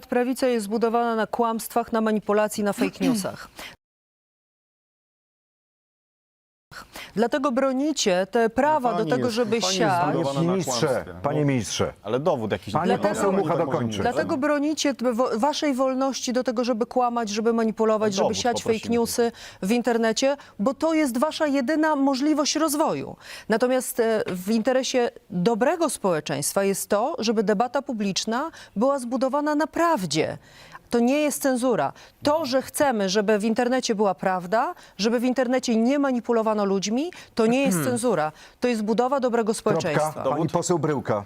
Prawica jest zbudowana na kłamstwach, na manipulacji, na fake newsach. Dlatego bronicie te prawa Pani do tego, jest- żeby pani jest siać. zbudowana Panie na ministrze, kłamstwie. panie No. ministrze. Ale dowód jakiś. Pani Dlatego- poseł Mucha może dokończy. nie- Dlatego bronicie t- wo- waszej wolności do tego, żeby kłamać, żeby manipulować, żeby Dowód siać fake newsy w internecie, bo to jest wasza jedyna możliwość rozwoju. Natomiast e, w interesie dobrego społeczeństwa jest to, żeby debata publiczna była zbudowana na prawdzie. To nie jest cenzura. To, że chcemy, żeby w internecie była prawda, żeby w internecie nie manipulowano ludźmi, to nie jest cenzura. To jest budowa dobrego społeczeństwa. Kropka. Pani poseł Bryłka.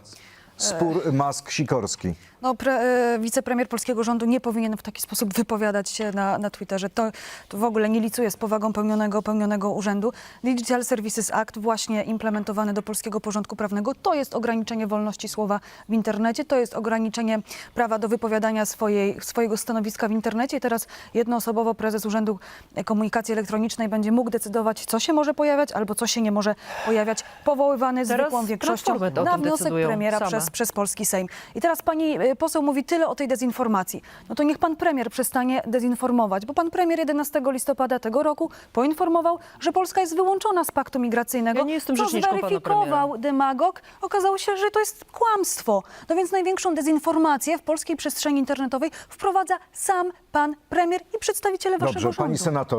Spór Mask-Sikorski. No, pre, e, wicepremier polskiego rządu nie powinien w taki sposób wypowiadać się na, na Twitterze. To, to w ogóle nie licuje z powagą pełnionego, pełnionego urzędu. Digital Services Act, właśnie implementowany do polskiego porządku prawnego, to jest ograniczenie wolności słowa w internecie, to jest ograniczenie prawa do wypowiadania swojej, swojego stanowiska w internecie. I teraz jednoosobowo prezes Urzędu Komunikacji Elektronicznej będzie mógł decydować, co się może pojawiać albo co się nie może pojawiać, powoływany Teraz zwykłą większością na wniosek premiera same. przez przez polski Sejm. I teraz pani e, poseł mówi tyle o tej dezinformacji. No to niech pan premier przestanie dezinformować, bo pan premier 11 listopada tego roku poinformował, że Polska jest wyłączona z paktu migracyjnego. Ja nie jestem co zweryfikował demagog. Okazało się, że to jest kłamstwo. No więc największą dezinformację w polskiej przestrzeni internetowej wprowadza sam pan premier i przedstawiciele waszego Dobrze, pani senator.